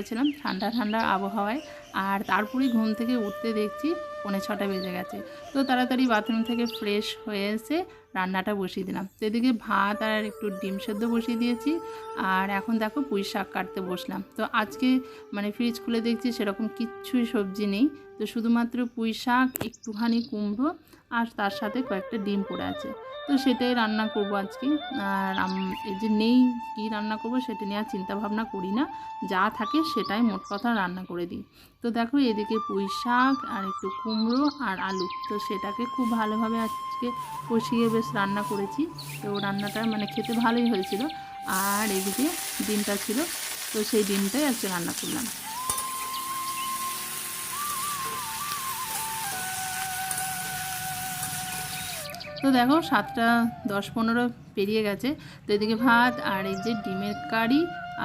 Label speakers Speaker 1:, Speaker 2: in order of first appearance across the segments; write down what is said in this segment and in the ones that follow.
Speaker 1: পড়েছিলাম ঠান্ডা ঠান্ডা আবহাওয়ায়। আর তারপরেই ঘুম থেকে উঠতে দেখছি পৌনে ছটা বেজে গেছে। তো তাড়াতাড়ি বাথরুম থেকে ফ্রেশ হয়ে এসে রান্নাটা বসিয়ে দিলাম। তো এদিকে ভাত আর একটু ডিম সেদ্ধ বসিয়ে দিয়েছি। আর এখন দেখো পুঁই শাক কাটতে বসলাম। তো আজকে মানে ফ্রিজ খুলে দেখছি সেরকম কিচ্ছুই সবজি নেই। তো শুধুমাত্র পুঁই শাক, একটুখানি কুমড়ো আর তার সাথে কয়েকটা ডিম পড়ে আছে। তো সেটাই রান্না করব আজকে। আর এই যে নেই, কি রান্না করব সেটা নিয়ে আর চিন্তা ভাবনা করি না। যা থাকে সেটাই মোট কথা রান্না করে দিই। তো দেখো এদিকে পুঁই শাক আর একটু কুমড়ো আর আলু। তো সেটাকে খুব ভালোভাবে আজকে কষিয়ে বেশ রান্না করেছি। তো রান্নাটা মানে খেতে ভালোই হয়েছিল। আর এদিকে ডিমটা ছিল। তো সেই ডিমটাই আজকে রান্না করলাম। তো দেখো সাতটা দশ পনেরো পেরিয়ে গেছে। তো এদিকে ভাত আর এই যে ডিমের কারি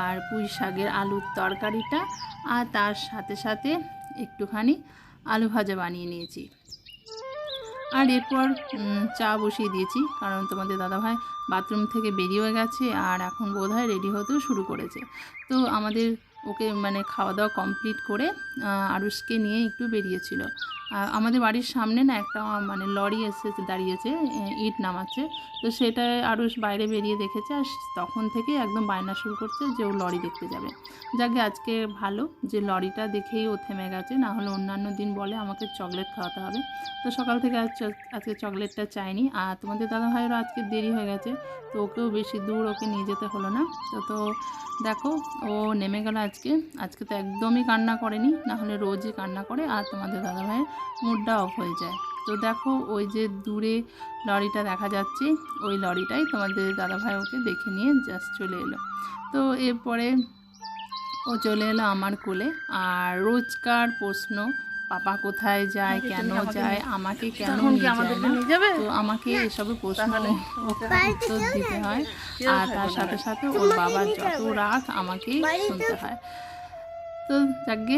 Speaker 1: আর পুঁই শাকের আলুর তরকারিটা আর তার সাথে সাথে একটুখানি আলু ভাজা বানিয়ে নিয়েছি। আর এরপর চা বসিয়ে দিয়েছি, কারণ তোমাদের দাদাভাই বাথরুম থেকে বেরিয়ে গেছে আর এখন বোধহয় রেডি হতেও শুরু করেছে। তো আমাদের ওকে মানে খাওয়া দাওয়া কমপ্লিট করে আরুষকে নিয়ে একটু বেরিয়েছিল। আমাদের বাড়ির সামনে না একটা মানে লরি এসে দাঁড়িয়েছে ইট নামাচ্ছে। তো সেটা আরও বাইরে বেরিয়ে দেখেছে, আর তখন থেকে একদম বায়না শুরু করছে যে ও লরি দেখতে যাবে। যাকে আজকে ভালো যে লরিটা দেখেই ও থেমে গেছে, না হলে অন্যান্য দিন বলে আমাকে চকলেট খাওয়াতে হবে। তো সকাল থেকে আজ আজকে চকলেটটা চাইনি। আর তোমাদের দাদা ভাইয়েরও আজকে দেরি হয়ে গেছে, তো ওকেও বেশি দূর ওকে নিয়ে যেতে হলো না। তো তো দেখো, ও নেমে গেল আজকে। আজকে তো একদমই কান্না করেনি, না হলে রোজই কান্না করে। আর তোমাদের দাদা ভাইয়ের মুডটা অফ হয়ে যায়। তো দেখো ওই যে দূরে লরিটা দেখা যাচ্ছে ওই লরিটাই তোমাদের দাদা ভাই ওকে দেখে নিয়ে জাস্ট চলে এলো। তো এরপরে ও চলে এলো আমার কোলে। আর রোজকার প্রশ্ন পাপা কোথায় যায় কেন যায় আমাকে কেন নিয়ে যায়
Speaker 2: যাবে
Speaker 1: তো আমাকে এসবে প্রশ্ন উত্তর দিতে হয়। আর তার সাথে সাথে ওর বাবার যত রাগ আমাকেই শুনতে হয়। তো যাকে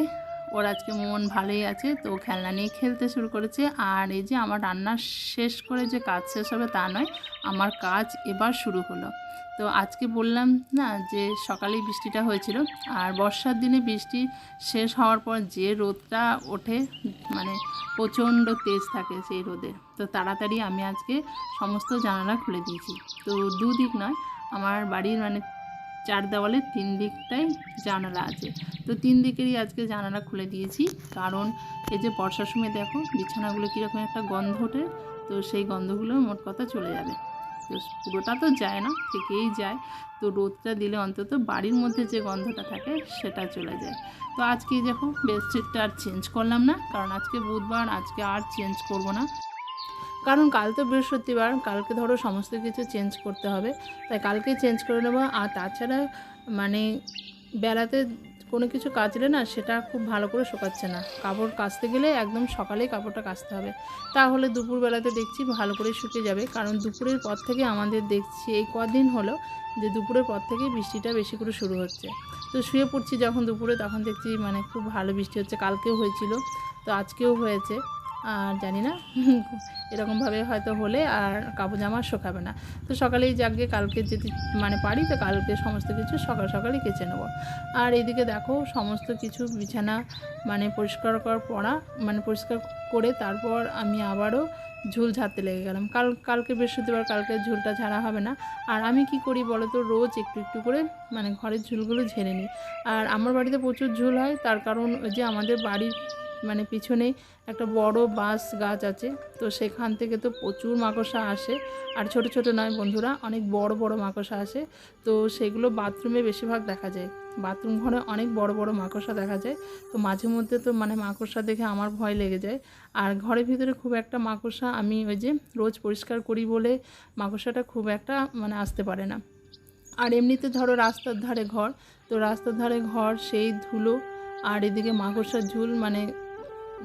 Speaker 1: ওর আজকে মন ভালোই আছে, তো খেলনা নিয়ে খেলতে শুরু করেছে। আর এই যে আমার রান্না শেষ করে যে কাজ শেষ হবে তা নয়, আমার কাজ এবার শুরু হলো। তো আজকে বললাম না যে সকালেই বৃষ্টিটা হয়েছিল, আর বর্ষার দিনে বৃষ্টি শেষ হওয়ার পর যে রোদটা ওঠে মানে প্রচণ্ড তেজ থাকে সেই রোদের তো তাড়াতাড়ি আমি আজকে সমস্ত জানালা খুলে দিয়েছি। তো দুদিক নয়, আমার বাড়ির মানে চার দেওয়ালে তিন দিকটাই জানালা আছে। তো তিন দিকেরই আজকে জানালা খুলে দিয়েছি। কারণ এই যে বর্ষার সময় দেখো, বিছানাগুলো কীরকম একটা গন্ধ ওঠে, তো সেই গন্ধগুলো মোট কথা চলে যাবে। তো পুরোটা তো যায় না, থেকেই যায়। তো রোদটা দিলে অন্তত বাড়ির মধ্যে যে গন্ধটা থাকে, সেটা চলে যায়। তো আজকে দেখো, বেডশিটটা আর চেঞ্জ করলাম না, কারণ আজকে বুধবার, আজকে আর চেঞ্জ করব না। কারণ কাল তো বৃহস্পতিবার, কালকে ধরো সমস্ত কিছু চেঞ্জ করতে হবে। তাই কালকে চেঞ্জ করে নেব। আর তাছাড়া মানে বেলাতে কোনো কিছু কাচলে না সেটা খুব ভালো করে শোকাচ্ছে না। কাপড় কাচতে গেলে একদম সকালেই কাপড়টা কাচতে হবে। তাহলে দুপুরবেলাতে দেখছি ভালো করে শুকিয়ে যাবে। কারণ দুপুরের পর থেকে আমাদের দেখছি, এই কদিন হলো যে দুপুরের পর থেকে বৃষ্টিটা বেশি করে শুরু হচ্ছে। তো শুয়ে পড়ছি যখন দুপুরে, তখন দেখছি মানে খুব ভালো বৃষ্টি হচ্ছে। কালকেও হয়েছিল, তো আজকেও হয়েছে। আর জানি না এরকমভাবে হয়তো হলে আর কাপড় জামা শোকাবে না। তো সকালেই যাকে কালকে যদি মানে পারি, তো কালকে সমস্ত কিছু সকাল সকালই কেচে নেব। আর এদিকে দেখো, সমস্ত কিছু বিছানা মানে পরিষ্কার করার পড়া মানে পরিষ্কার করে তারপর আমি আবারও ঝুল ঝাড়তে লেগে গেলাম। কাল, কালকে বৃহস্পতিবার কালকে ঝুলটা ঝাড়া হবে না। আর আমি কি করি বলো তো রোজ একটু একটু করে মানে ঘরের ঝুলগুলো ঝেড়ে নিই। আর আমার বাড়িতে প্রচুর ঝুল হয়, তার কারণ ওই যে আমাদের বাড়ির মানে পিছনেই একটা বড় বাঁশ গাছ আছে। তো সেখান থেকে তো প্রচুর মাকড়সা আসে। আর ছোট ছোট নয় বন্ধুরা, অনেক বড় বড় মাকড়সা আসে। তো সেগুলো বাথরুমে বেশিরভাগ দেখা যায়। বাথরুম ঘরে অনেক বড় বড় মাকড়সা দেখা যায়। তো মাঝে মধ্যে তো মানে মাকড়সা দেখে আমার ভয় লেগে যায়। আর ঘরের ভিতরে খুব একটা মাকড়সা আমি ওই যে রোজ পরিষ্কার করি বলে মাকড়সাটা খুব একটা মানে আসতে পারে না। আর এমনিতে ধরো রাস্তার ধারে ঘর, তো রাস্তার ধারে ঘর, সেই ধুলো, আর এদিকে মাকড়সার ঝুল মানে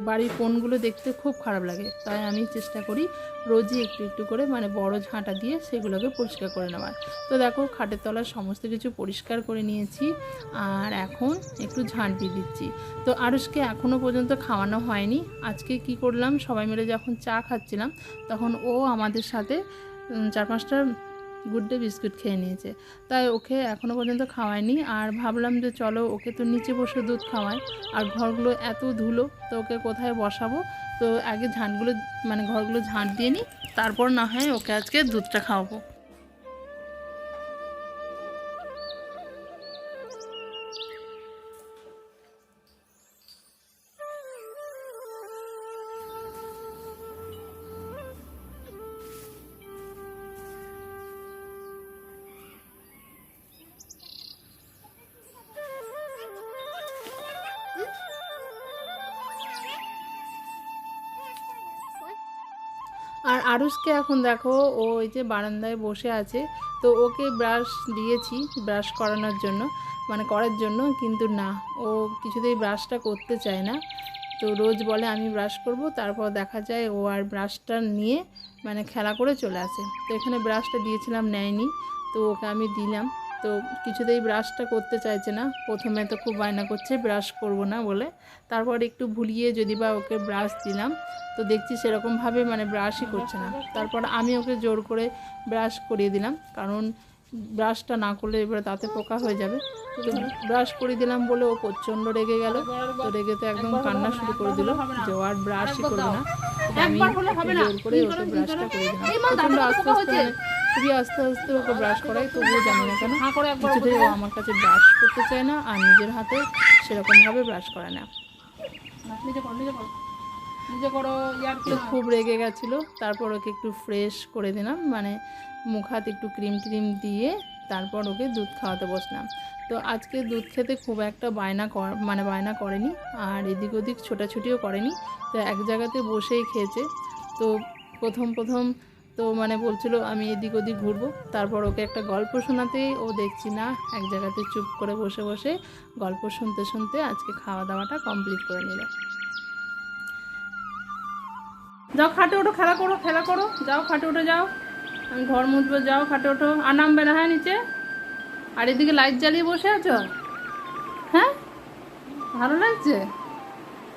Speaker 1: বাড়ির কোনগুলো দেখতে খুব খারাপ লাগে। তাই আমি চেষ্টা করি রোজই একটু একটু করে মানে বড় ঝাঁটা দিয়ে সেগুলোকে পরিষ্কার করে নেওয়ার। তো দেখো খাটের তলার সমস্ত কিছু পরিষ্কার করে নিয়েছি আর এখন একটু ঝাঁট দিয়ে দিচ্ছি। তো আরুষকে এখনও পর্যন্ত খাওয়ানো হয়নি। আজকে কি করলাম? সবাই মিলে যখন চা খাচ্ছিলাম তখন ও আমাদের সাথে চার পাঁচটা গুড ডে বিস্কুট খেয়ে নিয়েছে। তাই ওকে এখনও পর্যন্ত খাওয়ায়নি। আর ভাবলাম যে চলো ওকে তো নিচে বসে দুধ খাওয়ায় আর ঘরগুলো এত ধুলো, তো ওকে কোথায় বসাবো? তো আগে ঝাঁটগুলো মানে ঘরগুলো ঝাঁট দিয়ে নিই। তারপর না হয় ওকে আজকে দুধটা খাওয়াবো। আরুষকে এখন দেখো, ও ওই যে বারান্দায় বসে আছে। তো ওকে ব্রাশ দিয়েছি ব্রাশ করানোর জন্য মানে করার জন্য, কিন্তু না, ও কিছুতেই ব্রাশটা করতে চায় না। তো রোজ বলে, আমি ব্রাশ করব তারপর দেখা যায় ও আর ব্রাশটা নিয়ে মানে খেলা করে চলে আসে। তো এখানে ব্রাশটা দিয়েছিলাম, নেয়নি। তো ওকে আমি দিলাম। তো কিছুতেই ব্রাশটা করতে চাইছে না। প্রথমে তো খুব বায়না করছে ব্রাশ করব না বলে। তারপর একটু ভুলিয়ে যদি বা ওকে ব্রাশ দিলাম তো দেখছি সেরকমভাবে মানে ব্রাশই করছে না। তারপর আমি ওকে জোর করে ব্রাশ করিয়ে দিলাম কারণ ব্রাশটা না করলে এবারে তাতে পোকা হয়ে যাবে। তো ব্রাশ করে দিলাম বলে ও প্রচণ্ড রেগে গেল। তো রেগে তো একদম কান্না শুরু করে দিল যে আর ব্রাশই করবে না। আমি জোর করে ওকে ব্রাশটা করে দিলাম। প্রচণ্ড আস্তে আস্তে খুবই আস্তে আস্তে ওকে ব্রাশ করাই তবুও জানি না কেন। কিছুতেই ও আমার কাছে ব্রাশ করতে চায় না আর নিজের হাতে সেরকমভাবে ব্রাশ করে না। তো খুব রেগে গেছিল তারপর ওকে একটু ফ্রেশ করে দিলাম মানে মুখ হাত একটু ক্রিম ট্রিম দিয়ে তারপর ওকে দুধ খাওয়াতে বসলাম। তো আজকে দুধ খেতে খুব একটা বায়না কর মানে বায়না করেনি আর এদিক ওদিক ছোটাছুটিও করেনি তো এক জায়গাতে বসেই খেয়েছে। তো প্রথম প্রথম তো মানে বলছিল, আমি এদিক ওদিক ঘুরবো। তারপর ওকে একটা গল্প শোনাতেই ও দেখছি, না, এক জায়গাতে চুপ করে বসে বসে গল্প শুনতে শুনতে আজকে খাওয়া দাওয়াটা কমপ্লিট করে নিল।
Speaker 2: যাও, খাটে ওঠো, খেলা করো খেলা করো। যাও, খাটে উঠে যাও। আমি ঘর মুছবো, যাও, খাটে ওঠো। আর নামবে না হ্যাঁ নিচে। আর এদিকে লাইট জ্বালিয়ে বসে আছো? হ্যাঁ? ভালো লাগছে?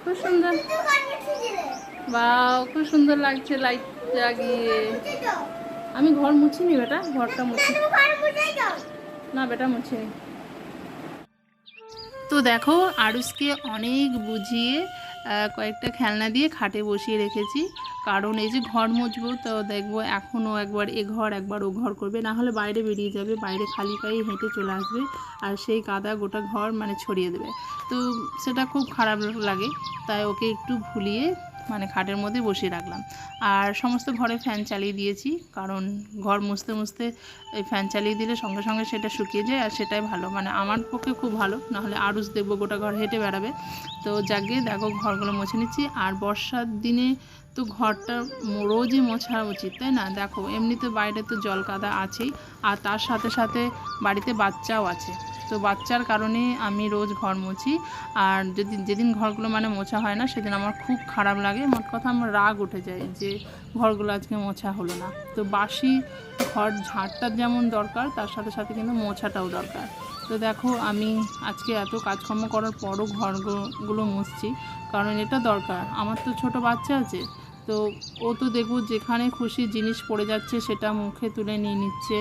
Speaker 2: খুব সুন্দর। বাও খুব সুন্দর লাগছে লাইট জাগিয়ে আমি ঘর মুছিনি বেটা, ঘরটা মুছি। না বেটা, মুছিনি।
Speaker 1: তো দেখো, আরুষকে অনেক বুঝিয়ে কয়েকটা খেলনা দিয়ে খাটে বসিয়ে রেখেছি। কারণ এই যে ঘর মুছবো, তো দেখব এখনও একবার এ ঘর, একবার ও ঘর করবে। না হলে বাইরে বেরিয়ে যাবে, বাইরে খালি পায়ে হেঁটে চলে আসবে। আর সেই কাদা গোটা ঘর মানে ছড়িয়ে দেবে। তো সেটা খুব খারাপ লাগে, তাই ওকে একটু ভুলিয়ে মানে খাটের মধ্যে বসিয়ে রাখলাম। আর সমস্ত ঘরে ফ্যান চালিয়ে দিয়েছি, কারণ ঘর মুছতে মুছতে এই ফ্যান চালিয়ে দিলে সঙ্গে সঙ্গে সেটা শুকিয়ে যায় আর সেটাই ভালো। মানে আমার পক্ষে খুব ভালো, নাহলে আরুষ দেখব গোটা ঘর হেঁটে বেড়াবে। তো যাকে দেখো ঘরগুলো মুছে নিচ্ছি, আর বর্ষার দিনে তো ঘরটা রোজই মোছা উচিত, তাই না? দেখো, এমনিতে বাইরে তো জল কাদা আছেই, আর তার সাথে সাথে বাড়িতে বাচ্চাও আছে। তো বাচ্চার কারণে আমি রোজ ঘর মুছি। আর যদি যেদিন ঘরগুলো মানে মোছা হয় না, সেদিন আমার খুব খারাপ লাগে। মোট কথা আমার রাগ উঠে যায় যে ঘরগুলো আজকে মোছা হলো না। তো বাসি ঘর ঝাড়টার যেমন দরকার, তার সাথে সাথে কিন্তু মোছাটাও দরকার। তো দেখো, আমি আজকে এত কাজকর্ম করার পরও ঘরগুলো মুছছি, কারণ এটা দরকার। আমার তো ছোট বাচ্চা আছে, তো ও তো দেখব যেখানে খুশি জিনিস পড়ে যাচ্ছে সেটা মুখে তুলে নিয়ে নিচ্ছে।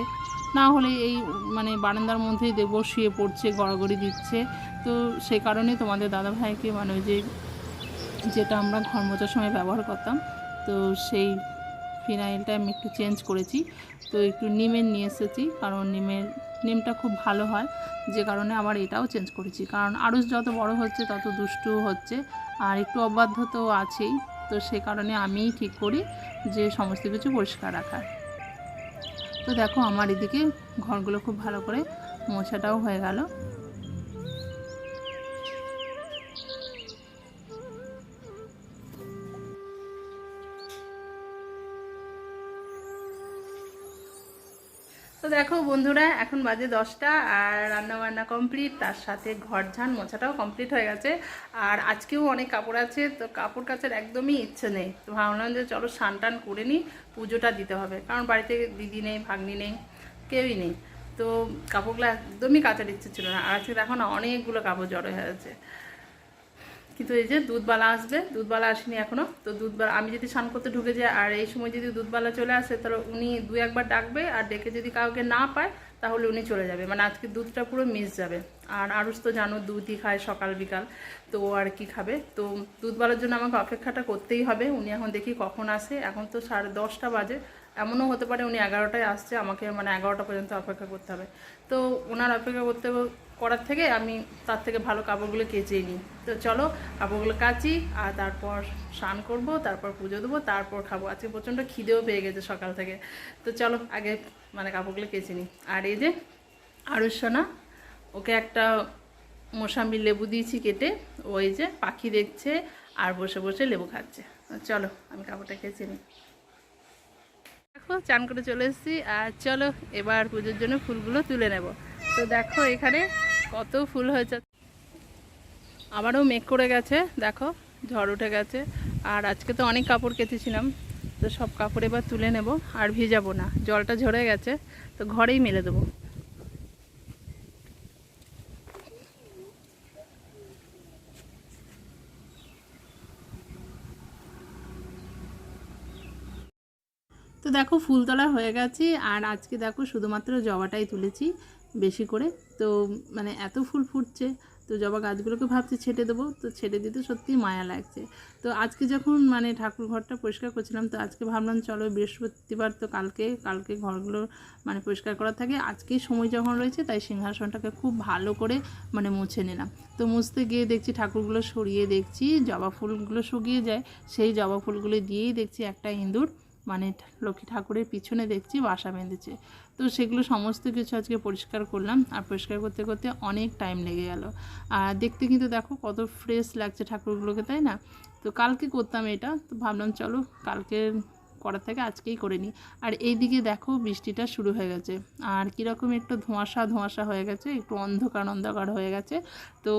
Speaker 1: না হলে এই মানে বারান্দার মধ্যেই দেখব শুয়ে পড়ছে, গড়াগড়ি দিচ্ছে। তো সেই কারণে তোমাদের দাদাভাইকে মানে ওই যে, যেটা আমরা ঘর মোছার সময় ব্যবহার করতাম, তো সেই ফিনাইলটা আমি একটু চেঞ্জ করেছি। তো একটু নিমের নিয়ে এসেছি, কারণ নিমের, নিমটা খুব ভালো হয়। যে কারণে আবার এটাও চেঞ্জ করেছি। কারণ আরুষ যত বড় হচ্ছে, তত দুষ্টু হচ্ছে, আর একটু অবাধ্য তো আছেই। তো সে কারণে আমিই ঠিক করি যে সমস্ত কিছু পরিষ্কার রাখার। তো দেখো আমার এদিকে ঘরগুলো খুব ভালো করে মোছাটাও হয়ে গেল। তো দেখো বন্ধুরা, এখন বাজে দশটা আর রান্না বান্না কমপ্লিট তার সাথে ঘর ঝান মোছাটাও কমপ্লিট হয়ে গেছে। আর আজকেও অনেক কাপড় আছে, তো কাপড় কাচার একদমই ইচ্ছে নেই। তো ভাবলাম যে চলো স্নান টান করে নিই, পুজোটা দিতে হবে। কারণ বাড়িতে দিদি নেই, ভাগ্নি নেই, কেউই নেই। তো কাপড়গুলো একদমই কাচার ইচ্ছে ছিল না। আর আজকে দেখো না, অনেকগুলো কাপড় জড়ো হয়ে আছে। কিন্তু এই যে দুধবালা আসবে দুধবালা আসেনি এখনও। তো দুধবালা আমি যদি স্নান করতে ঢুকে যাই আর এই সময় যদি দুধবালা চলে আসে, তাহলে উনি দু একবার ডাকবে আর ডেকে যদি কাউকে না পায়, তাহলে উনি চলে যাবে। মানে আজকে দুধটা পুরো মিস যাবে। আর আরুষ তো জানো দুধই খায় সকাল, বিকাল। তো আর কি খাবে? তো দুধবালার জন্য আমাকে অপেক্ষাটা করতেই হবে। উনি এখন দেখি কখন আসে। এখন তো সাড়ে দশটা বাজে। এমনও হতে পারে উনি এগারোটায় আসছে, আমাকে মানে এগারোটা পর্যন্ত অপেক্ষা করতে হবে। তো ওনার অপেক্ষা করতে করার থেকে আমি তার থেকে ভালো কাপড়গুলো কেচেই নিই। তো চলো কাপড়গুলো কাচি, আর তারপর স্নান করব, তারপর পুজো দেবো, তারপর খাব। আজকে প্রচণ্ড খিদেও পেয়ে গেছে সকাল থেকে। তো চলো আগে মানে কাপড়গুলো কেচে নিই। আর এই যে আরুষনা, ওকে একটা মোসাম্বি লেবু দিয়েছি কেটে, ওই যে পাখি দেখছে আর বসে বসে লেবু খাচ্ছে। চলো আমি কাপড়টা কেচে নিই। দেখো, চান করে চলে এসেছি। আর চলো, এবার পুজোর জন্য ফুলগুলো তুলে নেব। তো দেখো, এখানে কত ফুল হয়েছে। আবারও মেঘ করে গেছে, দেখো, ঝড় উঠে গেছে। আর আজকে তো অনেক কাপড় কেচেছিলাম, তো সব কাপড় এবার তুলে নেব, আর ভিজাবো না। জলটা ঝরে গেছে, তো ঘরেই মেলে দেবো। তো দেখো ফুল তোলা হয়ে গেছে আর আজকে দেখো শুধুমাত্র জবাটাই তুলেছি বেশি করে। তো মানে এত ফুল ফুটছে, তো জবা গাছগুলোকে ভাবছি ছেটে দেবো, তো ছেটে দিতে সত্যিই মায়া লাগছে। তো আজকে যখন মানে ঠাকুর ঘরটা পরিষ্কার করছিলাম, তো আজকে ভাবলাম চলো বৃহস্পতিবার তো কালকে কালকে ঘরগুলো মানে পরিষ্কার করা থাকে। আজকেই সময় যখন রয়েছে, তাই সিংহাসনটাকে খুব ভালো করে মানে মুছে নিলাম। তো মুছতে গিয়ে দেখছি ঠাকুরগুলো সরিয়ে দেখছি, জবা ফুলগুলো শুকিয়ে যায়। সেই জবা ফুলগুলো দিয়েই দেখছি একটা ইঁদুর মানে লক্ষ্মী ঠাকুরের পিছনে দেখছি, বাসা বেঁধেছে। তো সেগুলো সমস্ত কিছু আজকে পরিষ্কার করলাম। আর পরিষ্কার করতে করতে অনেক টাইম লেগে গেল। আর দেখতে কিন্তু দেখো কত ফ্রেশ লাগছে ঠাকুরগুলোকে, তাই না? তো কালকে করতাম এটা। তো ভাবলাম চলো কালকে করার থেকে আজকেই করে নিই। আর এইদিকে দেখো বৃষ্টিটা শুরু হয়ে গেছে। আর কীরকম একটু ধোঁয়াশা ধোঁয়াশা হয়ে গেছে, একটু অন্ধকার অন্ধকার হয়ে গেছে। তো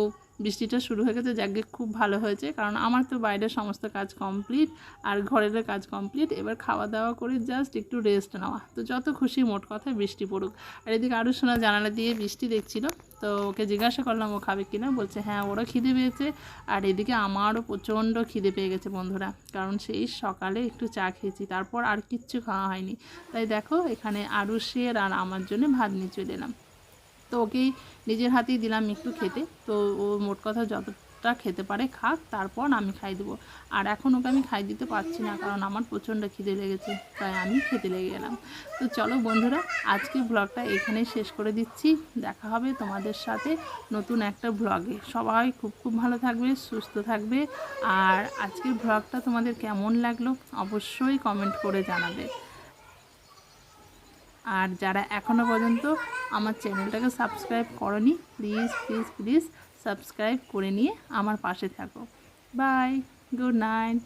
Speaker 1: বৃষ্টিটা শুরু হয়ে গেছে, যাকে খুব ভালো হয়েছে, কারণ আমার তো বাইরের সমস্ত কাজ কমপ্লিট আর ঘরের কাজ কমপ্লিট এবার খাওয়া দাওয়া করে জাস্ট একটু রেস্ট নেওয়া। তো যত খুশি মোট কথা বৃষ্টি পড়ুক। আর এদিকে আরও শোনা জানালা দিয়ে বৃষ্টি দেখছিল, তো ওকে জিজ্ঞাসা করলাম, ও খাবে কিনা? বলছে হ্যাঁ ওরও খিদে পেয়েছে। আর এদিকে আমারও প্রচণ্ড খিদে পেয়ে গেছে বন্ধুরা, কারণ সেই সকালে একটু চা খেয়েছি, তারপর আর কিচ্ছু খাওয়া হয়নি। তাই দেখো, এখানে আরুষের আর আমার জন্য ভাত নিয়ে চলে এলাম। তো ওকেই নিজের হাতেই দিলাম একটু খেতে। তো ও মোট কথা যতটা খেতে পারে খাক, তারপর আমি খাই দেবো। আর এখন ওকে আমি খাই দিতে পারছি না, কারণ আমার প্রচণ্ড খিদে লেগেছে, তাই আমি খেতে লেগে গেলাম। তো চলো বন্ধুরা আজকে ব্লগটা এখানেই শেষ করে দিচ্ছি। দেখা হবে তোমাদের সাথে নতুন একটা ব্লগে। সবাই খুব খুব ভালো থাকবে, সুস্থ থাকবে। আর আজকের ব্লগটা তোমাদের কেমন লাগল অবশ্যই কমেন্ট করে জানাবে। আর যারা এখনও পর্যন্ত আমার চ্যানেলটাকে সাবস্ক্রাইব করনি প্লিজ প্লিজ প্লিজ সাবস্ক্রাইব করে নিয়ে আমার পাশে থাকো। Bye good night